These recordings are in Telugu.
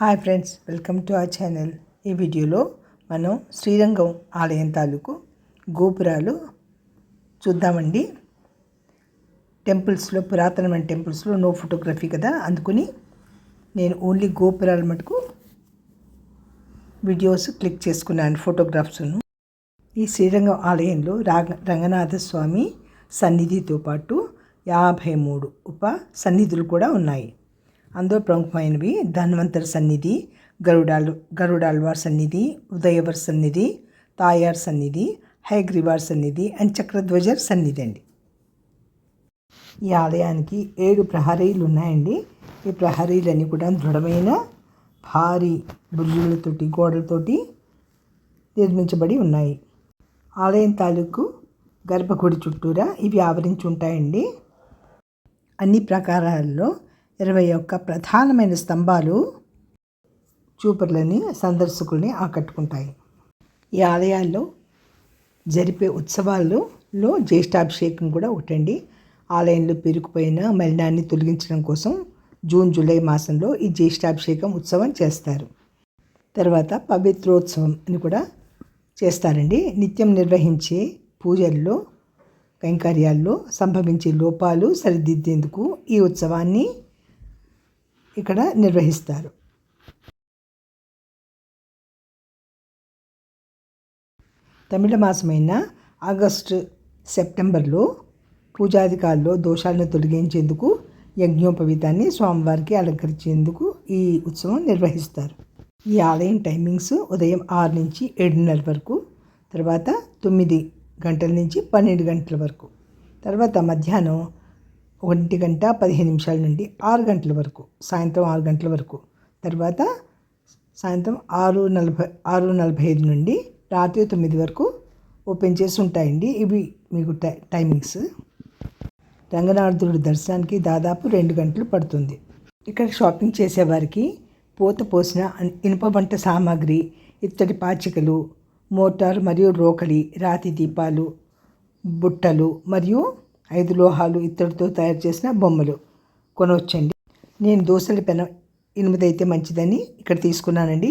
Hi friends welcome to our channel. ఈ వీడియోలో మనం శ్రీరంగం ఆలయం తాలూకు గోపురాలు చూద్దామండి. టెంపుల్స్లో పురాతనమైన టెంపుల్స్లో నో ఫోటోగ్రఫీ కదా? అందుకుని నేను ఓన్లీ గోపురాల మటుకు వీడియోస్ క్లిక్ చేసుకున్నాను ఫోటోగ్రాఫ్స్ను ఈ శ్రీరంగం ఆలయంలో రాగ రంగనాథ స్వామి సన్నిధితో పాటు యాభై మూడు ఉప సన్నిధులు కూడా ఉన్నాయి. అందులో ప్రముఖమైనవి ధన్వంతరి సన్నిధి గరుడాల్ గరుడాల్వార్ సన్నిధి ఉదయవర్ సన్నిధి తాయార్ సన్నిధి హైగ్రీవార్ సన్నిధి అండ్ చక్రధ్వజర్ సన్నిధి అండి. ఈ ఆలయానికి ఏడు ప్రహరీలు ఉన్నాయండి ఈ ప్రహరీలన్నీ కూడా దృఢమైన భారీ బుర్జులతోటి గోడలతోటి నిర్మించబడి ఉన్నాయి. ఆలయం తాలూకు గర్భగుడి చుట్టూరా ఇవి ఆవరించి ఉంటాయండి. అన్ని ప్రకారాల్లో ఇరవై ఒక్క ప్రధానమైన స్తంభాలు చూపర్లని సందర్శకుల్ని ఆకట్టుకుంటాయి. ఈ ఆలయాల్లో జరిపే ఉత్సవాల్లో జ్యేష్ఠాభిషేకం కూడా ఒకటండి. ఆలయంలో పెరిగిపోయిన మలినాన్ని తొలగించడం కోసం జూన్ జూలై మాసంలో ఈ జ్యేష్ఠాభిషేకం ఉత్సవం చేస్తారు. తర్వాత పవిత్రోత్సవం అని కూడా చేస్తారండి. నిత్యం నిర్వహించే పూజల్లో కైంకర్యాల్లో సంభవించే లోపాలు సరిదిద్దేందుకు ఈ ఉత్సవాన్ని ఇక్కడ నిర్వహిస్తారు. తమిళ మాసమైన ఆగస్టు సెప్టెంబర్లో పూజాధికారుల్లో దోషాలను తొలగించేందుకు యజ్ఞోపవీతాన్ని స్వామివారికి అలంకరించేందుకు ఈ ఉత్సవం నిర్వహిస్తారు. ఈ ఆలయం టైమింగ్స్ ఉదయం ఆరు నుంచి ఏడున్నర వరకు తర్వాత తొమ్మిది గంటల నుంచి పన్నెండు గంటల వరకు తర్వాత మధ్యాహ్నం ఒంటి గంట పదిహేను నిమిషాల నుండి ఆరు గంటల వరకు సాయంత్రం ఆరు గంటల వరకు. తర్వాత సాయంత్రం ఆరు నలభై ఆరు నలభై ఐదు నుండి రాత్రి తొమ్మిది వరకు ఓపెన్ చేసి ఉంటాయండి ఇవి మీకు టై టైమింగ్స్. రంగనాథుడు దర్శనానికి దాదాపు రెండు గంటలు పడుతుంది. ఇక్కడ షాపింగ్ చేసేవారికి పూత పోసిన ఇనుప వంట సామాగ్రి ఇత్తడి పాచికలు మోటార్ మరియు రోకలి రాతి దీపాలు బుట్టలు మరియు ఐదు లోహాలు ఇత్తడితో తయారు చేసిన బొమ్మలు. కొనవచ్చండి నేను దోశల పెనం ఎనిమిది అయితే మంచిదని ఇక్కడ తీసుకున్నానండి.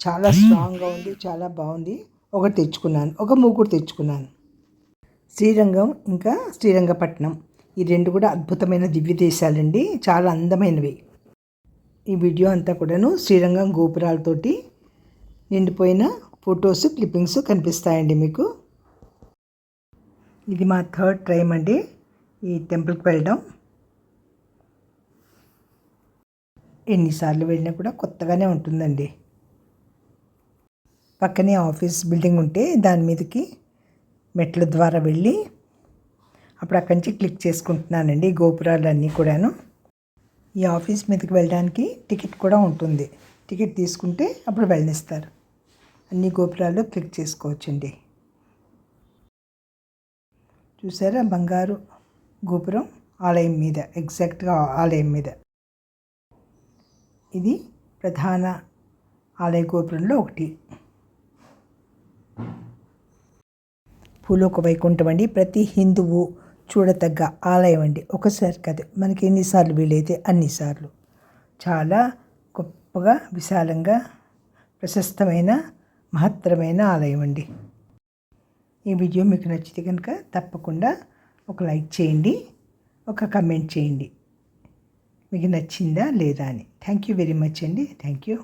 చాలా స్ట్రాంగ్గా ఉంది చాలా బాగుంది. ఒకటి తెచ్చుకున్నాను ఒక మూగుడు తెచ్చుకున్నాను. శ్రీరంగం ఇంకా శ్రీరంగపట్నం. ఈ రెండు కూడా అద్భుతమైన దివ్య దేశాలండి చాలా అందమైనవి. ఈ వీడియో అంతా కూడాను శ్రీరంగం గోపురాలతోటి నిండిపోయిన ఫొటోస్ క్లిప్పింగ్స్ కనిపిస్తాయండి మీకు. ఇది మా థర్డ్ టైం అండి. ఈ టెంపుల్కి వెళ్ళడం. ఎన్నిసార్లు వెళ్ళినా కూడా కొత్తగానే ఉంటుందండి. పక్కనే ఆఫీస్ బిల్డింగ్ ఉంటే దాని మీదకి మెట్ల ద్వారా వెళ్ళి అప్పుడు అక్కడి నుంచి క్లిక్ చేసుకుంటున్నానండి గోపురాలు అన్నీ కూడాను. ఈ ఆఫీస్ మీదకి వెళ్ళడానికి టికెట్ కూడా ఉంటుంది. టికెట్ తీసుకుంటే అప్పుడు వెళ్ళనిస్తారు అన్ని గోపురాలు క్లిక్ చేసుకోవచ్చండి. చూసారా బంగారు గోపురం ఆలయం మీద ఎగ్జాక్ట్గా ఆలయం మీద. ఇది ప్రధాన ఆలయ గోపురంలో ఒకటి. పూలోక వైకుంఠం అండి. ప్రతి హిందువు చూడతగ్గ ఆలయం అండి. ఒకసారి కాదు మనకి ఎన్నిసార్లు వీలైతే అన్నిసార్లు చాలా గొప్పగా విశాలంగా ప్రశస్తమైన మహత్తరమైన ఆలయం అండి. ఈ వీడియో మీకు నచ్చితే కనుక తప్పకుండా ఒక లైక్ చేయండి ఒక కమెంట్ చేయండి. మీకు నచ్చిందా లేదా అని. థ్యాంక్ యూ వెరీ మచ్ అండి. Thank you.